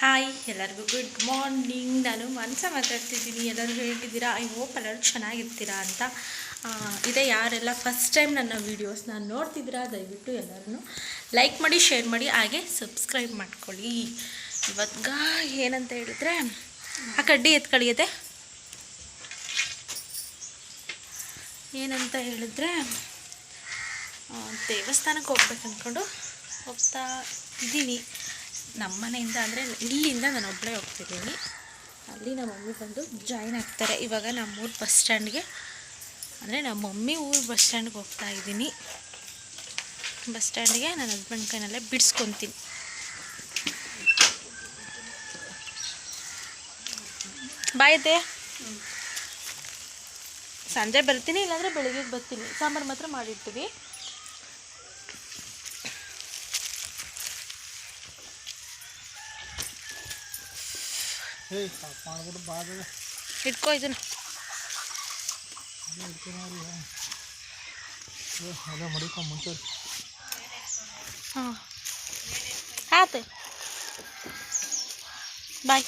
Hi ಎಲ್ಲರಿಗೂ good morning ನಾನು ಮನಸ ಮಾತಾಡ್ತಿದ್ದೀನಿ. ಎಲ್ಲರೂ ಹೇಗಿದ್ದೀರಾ? ಐ ಹೋಪ್ ಎಲ್ಲರೂ ಚೆನ್ನಾಗಿರ್ತೀರಾ ಅಂತ. ಇದೆ ಯಾರೆಲ್ಲ ಫಸ್ಟ್ ಟೈಮ್ ನನ್ನ ವೀಡಿಯೋಸ್ನ ನೋಡ್ತಿದ್ದೀರಾ, ದಯವಿಟ್ಟು ಎಲ್ಲರೂ ಲೈಕ್ ಮಾಡಿ ಶೇರ್ ಮಾಡಿ, ಹಾಗೆ ಸಬ್ಸ್ಕ್ರೈಬ್ ಮಾಡ್ಕೊಳ್ಳಿ. ಇವಾಗ ಏನಂತ ಹೇಳಿದ್ರೆ, ಆ ಕಡ್ಡಿ ಎತ್ಕಳಿಯದೆ ಏನಂತ ಹೇಳಿದ್ರೆ ದೇವಸ್ಥಾನಕ್ಕೆ ಹೋಗ್ಬೇಕು ಅಂದ್ಕೊಂಡು ಹೋಗ್ತಾ ಇದ್ದೀನಿ. ನಮ್ಮ ಮನೆಯಿಂದ ಅಂದರೆ ಇಲ್ಲಿಂದ ನಾನು ಒಬ್ಬಳೇ ಹೋಗ್ತಿದ್ದೀನಿ. ಅಲ್ಲಿ ನಮ್ಮ ಮಮ್ಮಿ ಬಂದು ಜಾಯ್ನ್ ಆಗ್ತಾರೆ. ಇವಾಗ ನಮ್ಮೂರು ಬಸ್ ಸ್ಟ್ಯಾಂಡ್ಗೆ ಅಂದರೆ ನಮ್ಮ ಮಮ್ಮಿ ಊರು ಬಸ್ ಸ್ಟ್ಯಾಂಡ್ಗೆ ಹೋಗ್ತಾ ಇದ್ದೀನಿ. ಬಸ್ ಸ್ಟ್ಯಾಂಡ್ಗೆ ನನ್ನ ಹಸ್ಬೆಂಡ್ ಕೈನಲ್ಲೇ ಬಿಡಿಸ್ಕೊತೀನಿ. ಬಾಯ್ದೆ ಸಂಜೆ ಬರ್ತೀನಿ, ಇಲ್ಲಾಂದರೆ ಬೆಳಗ್ಗೆ ಬರ್ತೀನಿ. ಸಾಂಬಾರು ಮಾತ್ರ ಮಾಡಿರ್ತೀವಿ. ಇಟ್ಕೋ ಇದನ್ನ. ಹಾಂ. ಆಯ್ತು ಬಾಯ್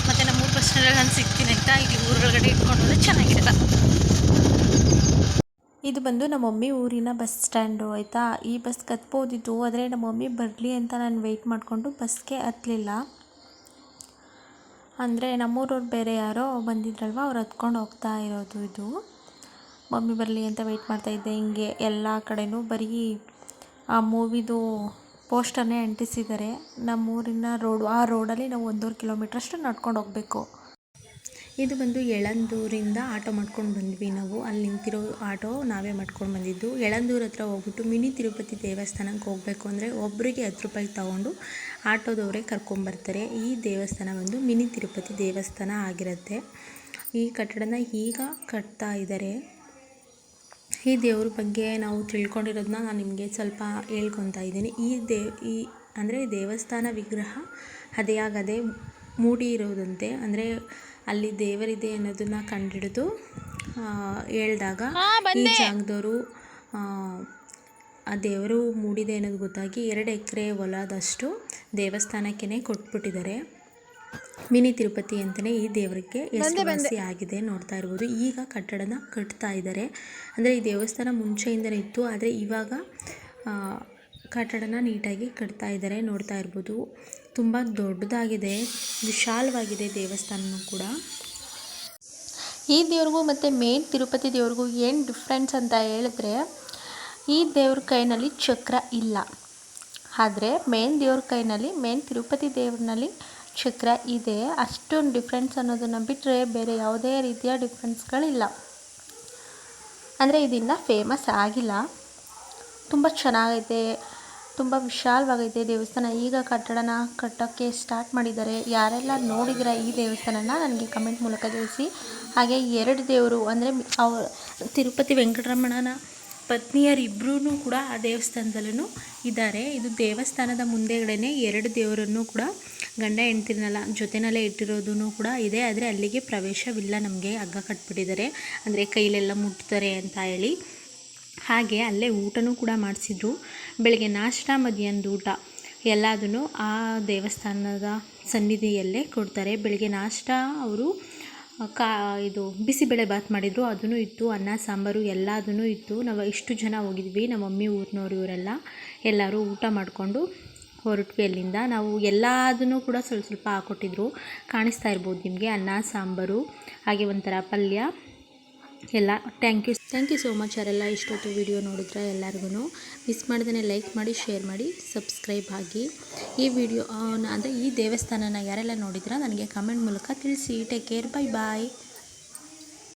ಮತ್ತೆ ನಮ್ಮ ಊರು ಬಸ್ ಸ್ಟ್ಯಾಂಡಲ್ಲಿ ನಾನು ಸಿಗ್ತೀನಿ ಅಂತ ಇಲ್ಲಿ ಊರೊಳಗಡೆ ಇಟ್ಕೊಂಡು ಹೋದ್ರೆ ಚೆನ್ನಾಗಿರಲ್ಲ. ಇದು ಬಂದು ನಮ್ಮ ಮಮ್ಮಿ ಊರಿನ ಬಸ್ ಸ್ಟ್ಯಾಂಡು, ಆಯಿತಾ? ಈ ಬಸ್ ಕತ್ಬೋದಿತ್ತು, ಆದರೆ ನಮ್ಮ ಮಮ್ಮಿ ಬರಲಿ ಅಂತ ನಾನು ವೆಯ್ಟ್ ಮಾಡಿಕೊಂಡು ಬಸ್ಗೆ ಹತ್ತಲಿಲ್ಲ ಅಂದರೆ ನಮ್ಮೂರವ್ರು ಬೇರೆ ಯಾರೋ ಬಂದಿದ್ರಲ್ವ, ಅವ್ರು ಹತ್ಕೊಂಡು ಹೋಗ್ತಾ ಇರೋದು ಇದು. ಮಮ್ಮಿ ಬರಲಿ ಅಂತ ವೆಯ್ಟ್ ಮಾಡ್ತಾಯಿದ್ದೆ ಹಿಂಗೆ ಎಲ್ಲ ಕಡೆನೂ ಬರೀ ಆ ಮೂವಿದು ಪೋಸ್ಟರ್ನೇ ಅಂಟಿಸಿದ್ದಾರೆ. ನಮ್ಮೂರಿನ ರೋಡು ಆ ರೋಡಲ್ಲಿ ನಾವು ಒಂದೂವರೆ ಕಿಲೋಮೀಟ್ರಷ್ಟು ನಡ್ಕೊಂಡು ಹೋಗಬೇಕು. ಇದು ಬಂದು ಯಳಂದೂರಿಂದ ಆಟೋ ಮಾಡ್ಕೊಂಡು ಬಂದ್ವಿ ನಾವು. ಅಲ್ಲಿ ನಿಂತಿರೋ ಆಟೋ ನಾವೇ ಮಾಡ್ಕೊಂಡು ಬಂದಿದ್ದು. ಯಳಂದೂರು ಹತ್ರ ಹೋಗ್ಬಿಟ್ಟು ಮಿನಿ ತಿರುಪತಿ ದೇವಸ್ಥಾನಕ್ಕೆ ಹೋಗಬೇಕು ಅಂದರೆ ಒಬ್ಬರಿಗೆ ಹತ್ತು ರೂಪಾಯಿ ತಗೊಂಡು ಆಟೋದವರೇ ಕರ್ಕೊಂಬರ್ತಾರೆ ಈ ದೇವಸ್ಥಾನ ಬಂದು ಮಿನಿ ತಿರುಪತಿ ದೇವಸ್ಥಾನ ಆಗಿರುತ್ತೆ. ಈ ಕಟ್ಟಡನ ಈಗ ಕಟ್ತಾ ಇದ್ದಾರೆ. ಈ ದೇವ್ರ ಬಗ್ಗೆ ನಾವು ತಿಳ್ಕೊಂಡಿರೋದನ್ನ ನಾನು ನಿಮಗೆ ಸ್ವಲ್ಪ ಹೇಳ್ಕೊತಾ ಇದ್ದೀನಿ. ಈ ದೇ, ಈ ಅಂದರೆ ದೇವಸ್ಥಾನ ವಿಗ್ರಹ ಅದೇ ಆಗದೆ ಮೂಡಿ ಇರೋದಂತೆ. ಅಂದರೆ ಅಲ್ಲಿ ದೇವರಿದೆ ಅನ್ನೋದನ್ನ ಕಂಡಿಡಿದು ಹೇಳಿದಾಗ ಈ ಜಾಗದವರು ಆ ದೇವರು ಮೂಡಿದೆ ಅನ್ನೋದು ಗೊತ್ತಾಗಿ ಎರಡು ಎಕರೆ ಹೊಲದಷ್ಟು ದೇವಸ್ಥಾನಕ್ಕೇ ಕೊಟ್ಬಿಟ್ಟಿದ್ದಾರೆ. ಮಿನಿ ತಿರುಪತಿ ಅಂತಲೇ ಈ ದೇವರಿಗೆ ಹೆಸರುವಾಸಿ ಆಗಿದೆ ನೋಡ್ತಾ ಇರ್ಬೋದು. ಈಗ ಕಟ್ಟಡನ ಕಟ್ತಾ ಇದ್ದಾರೆ. ಅಂದರೆ ಈ ದೇವಸ್ಥಾನ ಮುಂಚೆಯಿಂದಲೇ ಇತ್ತು ಆದರೆ ಇವಾಗ ಕಟ್ಟಡನ ನೀಟಾಗಿ ಕಟ್ತಾ ಇದ್ದಾರೆ ನೋಡ್ತಾ ಇರ್ಬೋದು. ತುಂಬ ದೊಡ್ಡದಾಗಿದೆ, ವಿಶಾಲವಾಗಿದೆ ದೇವಸ್ಥಾನನೂ ಕೂಡ. ಈ ದೇವ್ರಿಗೂ ಮತ್ತು ಮೇನ್ ತಿರುಪತಿ ದೇವ್ರಿಗೂ ಏನು ಡಿಫ್ರೆನ್ಸ್ ಅಂತ ಹೇಳಿದ್ರೆ, ಈ ದೇವ್ರ ಕೈನಲ್ಲಿ ಚಕ್ರ ಇಲ್ಲ. ಆದರೆ ಮೇನ್ ದೇವ್ರ ಕೈನಲ್ಲಿ, ಮೇನ್ ತಿರುಪತಿ ದೇವ್ರನಲ್ಲಿ ಚಕ್ರ ಇದೆ. ಅಷ್ಟೊಂದು ಡಿಫ್ರೆನ್ಸ್ ಅನ್ನೋದನ್ನು ಬಿಟ್ಟರೆ ಬೇರೆ ಯಾವುದೇ ರೀತಿಯ ಡಿಫ್ರೆನ್ಸ್ಗಳಿಲ್ಲ ಅಂದರೆ ಇದಿನ್ನ ಫೇಮಸ್ ಆಗಿಲ್ಲ. ತುಂಬ ಚೆನ್ನಾಗೈತೆ. ತುಂಬ ವಿಶಾಲವಾಗೈತೆ ದೇವಸ್ಥಾನ. ಈಗ ಕಟ್ಟಡನ ಕಟ್ಟೋಕ್ಕೆ ಸ್ಟಾರ್ಟ್ ಮಾಡಿದ್ದಾರೆ. ಯಾರೆಲ್ಲ ನೋಡಿದಿರ ಈ ದೇವಸ್ಥಾನನ ನನಗೆ ಕಮೆಂಟ್ ಮೂಲಕ ತಿಳಿಸಿ. ಹಾಗೆ ಎರಡು ದೇವರು, ಅಂದರೆ ಅವ ತಿರುಪತಿ ವೆಂಕಟರಮಣನ ಪತ್ನಿಯರಿಬ್ಬರೂ ಕೂಡ ಆ ದೇವಸ್ಥಾನದಲ್ಲೂ ಇದ್ದಾರೆ. ಇದು ದೇವಸ್ಥಾನದ ಮುಂದೆಗಡೆನೆ ಎರಡು ದೇವರನ್ನು ಕೂಡ ಗಂಡ ಹೆಂಡ್ತಿರನ್ನೆಲ್ಲ ಜೊತೆನಲ್ಲೇ ಇಟ್ಟಿರೋದೂ ಕೂಡ ಇದೆ. ಆದರೆ ಅಲ್ಲಿಗೆ ಪ್ರವೇಶವಿಲ್ಲ ನಮಗೆ. ಹಗ್ಗ ಕಟ್ಬಿಟ್ಟಿದ್ದಾರೆ. ಅಂದರೆ ಕೈಲೆಲ್ಲ ಮುಟ್ತಾರೆ ಅಂತ ಹೇಳಿ. ಹಾಗೆ ಅಲ್ಲೇ ಊಟನೂ ಕೂಡ ಮಾಡಿಸಿದ್ರು. ಬೆಳಗ್ಗೆ ನಾಷ್ಟ, ಮಧ್ಯಾಹ್ನದ ಊಟ. ಎಲ್ಲದನ್ನು ಆ ದೇವಸ್ಥಾನದ ಸನ್ನಿಧಿಯಲ್ಲೇ ಕೊಡ್ತಾರೆ. ಬೆಳಗ್ಗೆ ನಾಷ್ಟ ಅವರು, ಕಾ, ಇದು ಬಿಸಿಬೇಳೆ ಬಾತ್ ಮಾಡಿದರು. ಅದೂ ಇತ್ತು, ಅನ್ನ, ಸಾಂಬಾರು ಎಲ್ಲದೂ ಇತ್ತು. ನಾವು ಇಷ್ಟು ಜನ ಹೋಗಿದ್ವಿ ನಮ್ಮ ಮಮ್ಮಿ ಊರಿನವ್ರು ಇವರೆಲ್ಲ. ಎಲ್ಲರೂ ಊಟ ಮಾಡಿಕೊಂಡು ಹೊರಟ್ವಿ ಅಲ್ಲಿಂದ. ನಾವು ಎಲ್ಲದನ್ನೂ ಕೂಡ ಸ್ವಲ್ಪ ಸ್ವಲ್ಪ ಹಾಕ್ಕೊಟ್ಟಿದ್ರು ಕಾಣಿಸ್ತಾ ಇರ್ಬೋದು ನಿಮಗೆ, ಅನ್ನ, ಸಾಂಬಾರು, ಹಾಗೆ ಒಂಥರ ಪಲ್ಯ. ಎಲ್ಲ thank you thank you so much ಯಾರೆಲ್ಲ ಇಷ್ಟೊತ್ತು ವಿಡಿಯೋ ನೋಡಿದ್ರೆ ಎಲ್ಲರಿಗೂ ಮಿಸ್ ಮಾಡ್ದೇ ಲೈಕ್ ಮಾಡಿ ಶೇರ್ ಮಾಡಿ ಸಬ್ಸ್ಕ್ರೈಬ್ ಆಗಿ. ಈ ವಿಡಿಯೋ ಅಂದರೆ ಈ ದೇವಸ್ಥಾನನ ಯಾರೆಲ್ಲ ನೋಡಿದ್ರೆ, ನನಗೆ ಕಮೆಂಟ್ ಮೂಲಕ ತಿಳಿಸಿ. Take care bye bye